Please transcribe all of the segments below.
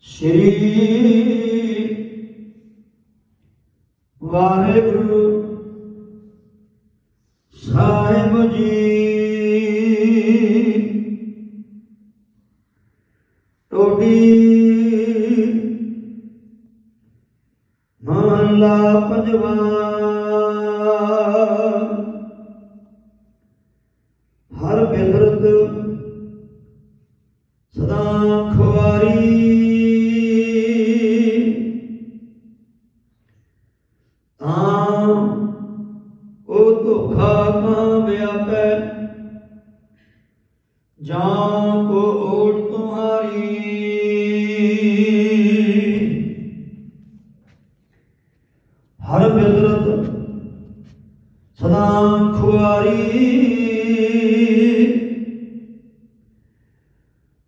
ਸ਼੍ਰੀ ਵਾਹਿਗੁਰੂ ਸਾਹਿਬ ਜੀ। ਟੋਡੀ ਮਹਲਾ ਪੰਜਵਾ। ਹਰ ਬਿਦਰਤ ਸਦਾ ਖੁਆਰੀ ਤਾਂ ਉਹ ਧੋਖਾ ਕਾ ਵਿਆਪੈ ਜਾਂ ਕੋ ਓਟ ਤੁਹਾਰੀ। ਹਰ ਬਿਦਰਤ ਸਦਾ ਖੁਆਰੀ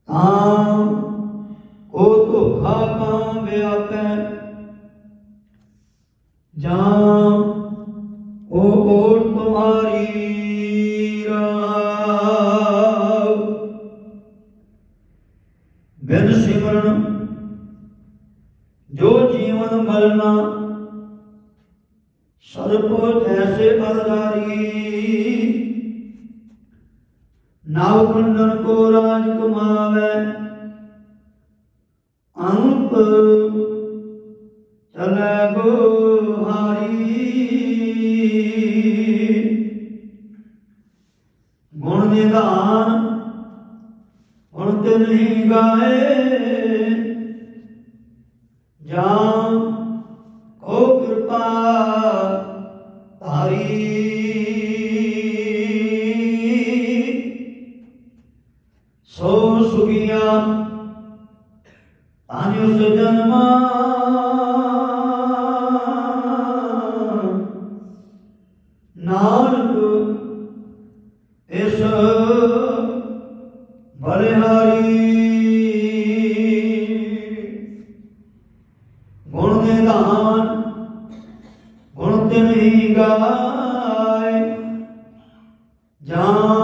ਤਾਂ ਉਹ ਧੋਖਾ ਕਾ ਵਿਆਪੈ ਜਾਂ ਉਹ ਓਟ ਤੁਮਾਰੀ ਰਾਵ ਬਿਨ ਸਿਮਰਨ ਜੋ ਜੀਵਨ ਮਰਨਾ, ਸਰਪ ਜੈਸੇ ਅਰਦਾਰੀ ਨਾਵ ਖੰਡਨ ਕੋ ਰਾਜ ਕਮਾਵੇ। ਅੰਤ ਚਲੇ ਗੁਹਾਰੀ ਗੁਣ ਨਿਧਾਨ ਹੁਣ ਤੇ ਨਹੀਂ ਗਾਏ। ਜਾਂ ਕੋ ਕਿਰਪਾ ਤਾਰੀ ਸੋ ਸੁਗੀਆ ਤਾਨਿ ਉਸ ਨਾਨਕ ਇਸ ਬਲਿਹਾਰੀ ਗੁਣ ਦੇ ਦਾਨ, ਗੁਣ ਤੇ ਨਹੀਂ ਗਾਏ ਜਾਂ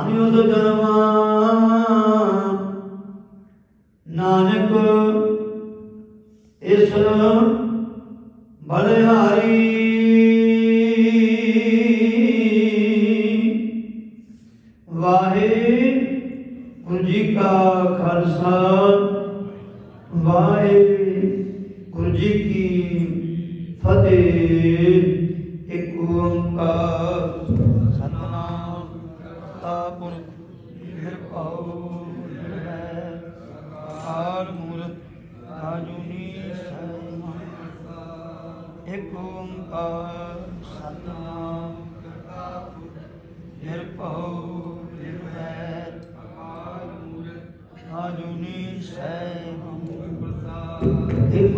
ਪਾਨਿਓ ਜਨਮਾ ਨਾਨਕ ਇਸ ਬਲਿਹਾਰੀ। ਵਾਹਿਗੁਰੂ ਜੀ ਕਾ ਖਾਲਸਾ। ਵਾਹਿਗੁਰੂ ਜੀ ਕੀ ਫਤਿਹ। ਇੱਕ ਓੰਕਾਰ ਸਤਨਾਮ ਕਰਤਾ ਪੁਰਖ ਨਿਰਭਉ ਨਿਰਵੈਰ ਅਕਾਲ ਮੂਰਤ ਆਜੂਨੀ ਸੈ ਹਮ ਪ੍ਰਸਾਦ। ਇੱਕ